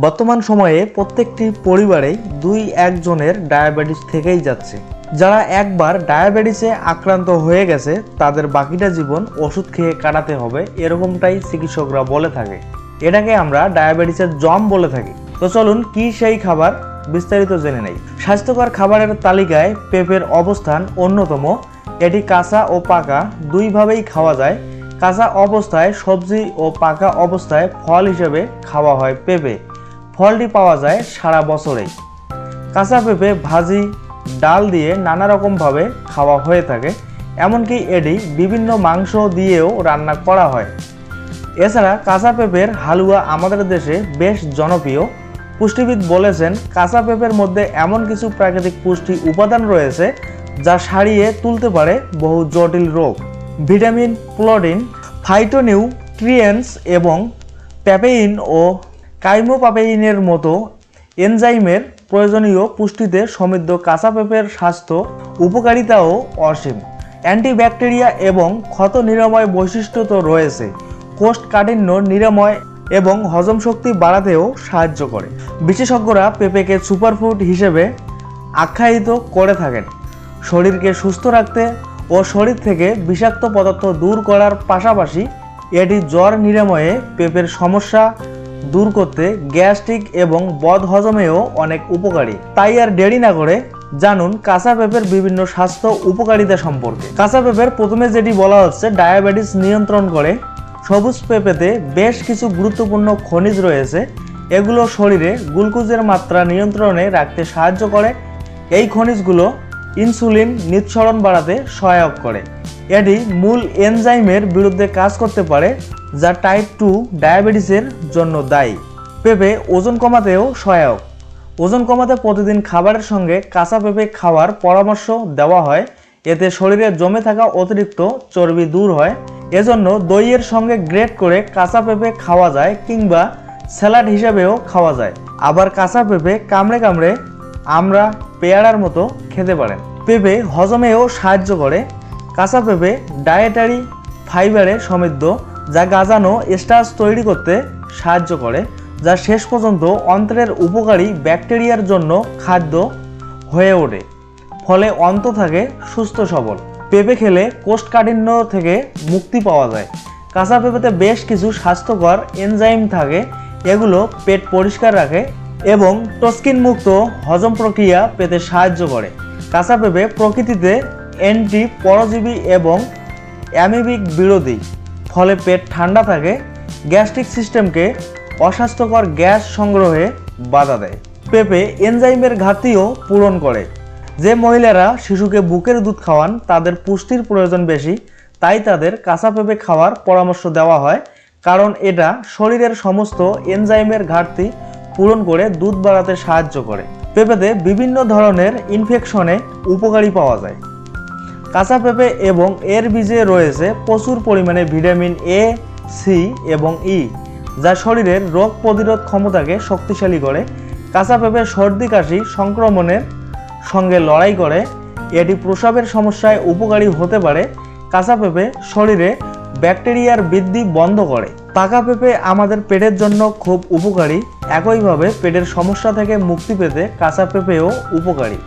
বর্তমান সময়ে প্রত্যেকটি পরিবারেই দুই একজনের ডায়াবেটিস থেকেই যাচ্ছে। যারা একবার ডায়াবেটিসে আক্রান্ত হয়ে গেছে, তাদের বাকিটা জীবন ওষুধ খেয়ে কাটাতে হবে, এরকমটাই চিকিৎসকরা বলে থাকে। এটাকে আমরা ডায়াবেটিসের জম বলে থাকি। তো চলুন কি সেই খাবার, বিস্তারিত জেনে নেই। স্বাস্থ্যকর খাবারের তালিকায় পেঁপের অবস্থান অন্যতম। এটি কাঁচা ও পাকা, দুইভাবেই খাওয়া যায়। কাঁচা অবস্থায় সবজি ও পাকা অবস্থায় ফল হিসেবে খাওয়া হয় পেঁপে। ফলটি পাওয়া যায় সারা বছরেই। কাঁচা পেঁপে, ভাজি, ডাল দিয়ে নানা রকমভাবে খাওয়া হয়ে থাকে, এমনকি এটি বিভিন্ন মাংস দিয়েও রান্না করা হয়। এছাড়া কাঁচা পেঁপের হালুয়া আমাদের দেশে বেশ জনপ্রিয়। পুষ্টিবিদ বলেছেন, কাঁচা পেঁপের মধ্যে এমন কিছু প্রাকৃতিক পুষ্টি উপাদান রয়েছে যা সারিয়ে তুলতে পারে বহু জটিল রোগ। ভিটামিন প্রোটিন ফাইটোনিউট্রিয়েন্টস এবং প্যাপেইন ও কাইমোপাপেইনের মতো এনজাইমের প্রয়োজনীয় পুষ্টিতে সমৃদ্ধ কাঁচা পেঁপের স্বাস্থ্য, উপকারিতাও অসীম। অ্যান্টিব্যাকটেরিয়া এবং ক্ষত নিরাময় বৈশিষ্ট্য তো রয়েছে। কোষ্ঠকাঠিন্য নিরাময় এবং হজম শক্তি বাড়াতেও সাহায্য করে। বিশেষজ্ঞরা পেঁপেকে সুপারফুড হিসেবে আখ্যায়িত করে থাকেন। শরীরকে সুস্থ রাখতে ও শরীর থেকে বিষাক্ত পদার্থ দূর করার পাশাপাশি এটি জ্বর নিরাময়ে পেঁপের সমস্যা দূর করতে গ্যাস্ট্রিক এবং বদ হজমেও অনেক উপকারী। তাই আর দেরি না করে জানুন কাঁচা পেঁপের বিভিন্ন স্বাস্থ্য উপকারিতা সম্পর্কে। কাঁচা পেঁপের প্রথমে যেটি বলা হচ্ছে, ডায়াবেটিস নিয়ন্ত্রণ করে। সবুজ পেঁপেতে বেশ কিছু গুরুত্বপূর্ণ খনিজ রয়েছে। এগুলো শরীরে গ্লুকোজের মাত্রা নিয়ন্ত্রণে রাখতে সাহায্য করে। এই খনিজগুলো ইনসুলিন নিঃসরণ বাড়াতে সহায়ক করে। এটি মূল এনজাইমের বিরুদ্ধে কাজ করতে পারে। যা টাইপ টু ডায়াবেটিসের জন্য দায়ী। পেঁপে ওজন কমাতেও সহায়ক। ওজন কমাতে প্রতিদিন খাবারের সঙ্গে কাঁচা পেঁপে খাওয়ার পরামর্শ দেওয়া হয়। এতে শরীরে জমে থাকা অতিরিক্ত চর্বি দূর হয়। এজন্য দইয়ের সঙ্গে গ্রেট করে কাঁচা পেঁপে খাওয়া যায় কিংবা স্যালাড হিসেবেও খাওয়া যায়। আবার কাঁচা পেঁপে কামড়ে কামড়ে আমরা পেয়ারার মতো খেতে পারেন। পেঁপে হজমেও সাহায্য করে। কাঁচা পেঁপে ডায়েটারি ফাইবারে সমৃদ্ধ। যা গাজানো স্টার্চ তৈরি করতে সাহায্য করে, যা শেষ পর্যন্ত অন্ত্রের উপকারী ব্যাকটেরিয়ার জন্য খাদ্য হয়ে ওঠে। ফলে অন্ত থাকে, সুস্থ সবল। পেঁপে খেলে কোষ্ঠকাঠিন্য থেকে মুক্তি পাওয়া যায়। কাঁচা পেঁপেতে বেশ কিছু স্বাস্থ্যকর এনজাইম থাকে, এগুলো পেট পরিষ্কার রাখে এবং টস্কিন মুক্ত হজম প্রক্রিয়া পেতে সাহায্য করে। কাঁচা পেঁপে প্রকৃতিতে অ্যান্টি পরজীবী এবং অ্যামিবিক বিরোধী। ফলে পেট ঠান্ডা থাকে, গ্যাস্ট্রিক সিস্টেমকে অস্বাস্থ্যকর গ্যাস সংগ্রহে বাধা দেয়। পেঁপে এনজাইমের ঘাটতিও পূরণ করে। যে মহিলারা শিশুকে বুকের দুধ খাওয়ান, তাদের পুষ্টির প্রয়োজন বেশি, তাই তাদের কাঁচা পেঁপে খাওয়ার পরামর্শ দেওয়া হয়, কারণ এটা শরীরের সমস্ত এনজাইমের ঘাটতি পূরণ করে দুধ বাড়াতে সাহায্য করে। পেঁপেতে বিভিন্ন ধরনের ইনফেকশনে উপকারী পাওয়া যায়। কাঁচা পেঁপে এবং এর বীজে রয়েছে প্রচুর পরিমাণে ভিটামিন এ সি এবং ই যা শরীরের রোগ প্রতিরোধ ক্ষমতাকে শক্তিশালী করে। কাঁচা পেঁপে সর্দি, কাশি সংক্রমণের সঙ্গে লড়াই করে। এটি প্রসাবের সমস্যায় উপকারী হতে পারে। কাঁচা পেঁপে শরীরে ব্যাকটেরিয়ার বৃদ্ধি বন্ধ করে। পাকা পেঁপে আমাদের পেটের জন্য খুব উপকারী। একইভাবে পেটের সমস্যা থেকে মুক্তি পেতে কাঁচা পেঁপেও উপকারী।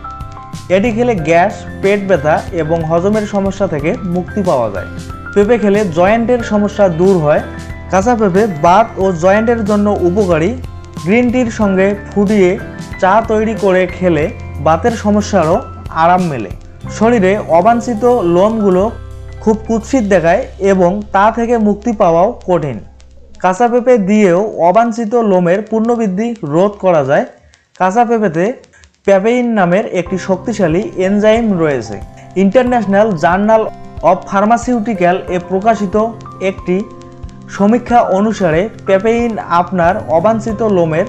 এটি খেলে গ্যাস, পেট ব্যথা এবং হজমের সমস্যা থেকে মুক্তি পাওয়া যায়। পেঁপে খেলে জয়েন্টের সমস্যা দূর হয়। কাঁচা পেঁপে, বাত ও জয়েন্টের জন্য উপকারী। গ্রিন টির সঙ্গে ফুটিয়ে চা তৈরি করে খেলে বাতের সমস্যারও আরাম মেলে। শরীরে অবাঞ্ছিত লোমগুলো খুব কুৎসিত দেখায় এবং তা থেকে মুক্তি পাওয়াও কঠিন। কাঁচা পেঁপে দিয়েও অবাঞ্ছিত লোমের পূর্ণবৃদ্ধি রোধ করা যায়। কাঁচা পেঁপেতে প্যাপেইন নামের একটি শক্তিশালী এনজাইম রয়েছে। ইন্টারন্যাশনাল জার্নাল অফ ফার্মাসিউটিক্যাল এ প্রকাশিত একটি সমীক্ষা অনুসারে প্যাপেইন আপনার অবাঞ্ছিত লোমের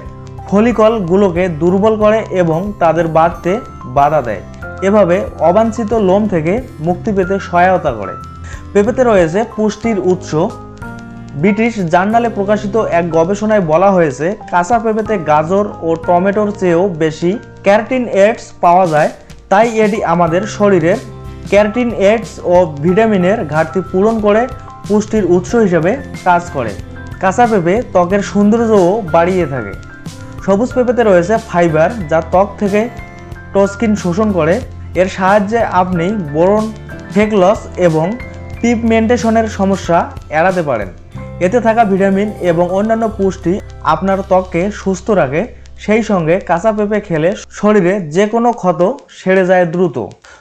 ফলিকলগুলোকে দুর্বল করে এবং তাদের বাড়তে বাধা দেয়। এভাবে অবাঞ্ছিত লোম থেকে মুক্তি পেতে সহায়তা করে। পেঁপেতে রয়েছে পুষ্টির উৎস ব্রিটিশ জার্নালে প্রকাশিত এক গবেষণায় বলা হয়েছে, কাঁচা পেঁপেতে গাজর ও টমেটোর চেয়েও বেশি ক্যারটিন এডস পাওয়া যায়। তাই এটি আমাদের শরীরের ক্যারটিন এডস ও ভিটামিনের ঘাটতি পূরণ করে, পুষ্টির উৎস হিসেবে কাজ করে। কাঁচা পেঁপে ত্বকের সৌন্দর্যও বাড়িয়ে থাকে। সবুজ পেঁপেতে রয়েছে ফাইবার, যা ত্বক থেকে টস্কিন শোষণ করে। এর সাহায্যে আপনি বোরন ফেকলস এবং পিগমেন্টেশনের সমস্যা এড়াতে পারেন। এতে থাকা ভিটামিন এবং অন্যান্য পুষ্টি আপনার ত্বককে সুস্থ রাখে, সেই সঙ্গে কাঁচা পেঁপে খেলে শরীরে যে কোনো ক্ষত সেরে যায় দ্রুত।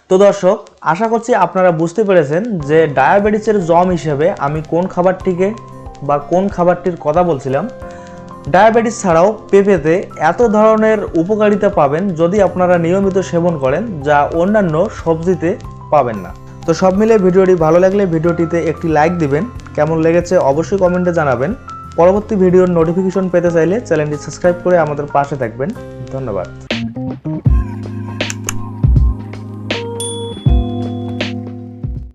তো দর্শক, আশা করছি আপনারা বুঝতে পেরেছেন যে ডায়াবেটিসের জম হিসেবে আমি কোন খাবারটিকে বা কোন খাবারটির কথা বলছিলাম। ডায়াবেটিস ছাড়াও পেঁপেতে এত ধরনের উপকারিতা পাবেন যদি আপনারা নিয়মিত সেবন করেন, যা অন্যান্য সবজিতে পাবেন না। তো সব মিলে ভিডিওটি ভালো লাগলে ভিডিওটিতে একটি লাইক দিবেন কেমন লেগেছে অবশ্যই কমেন্টে জানাবেন। পরবর্তী ভিডিওর নোটিফিকেশন পেতে চাইলে চ্যানেলটি সাবস্ক্রাইব করে আমাদের পাশে থাকবেন। ধন্যবাদ।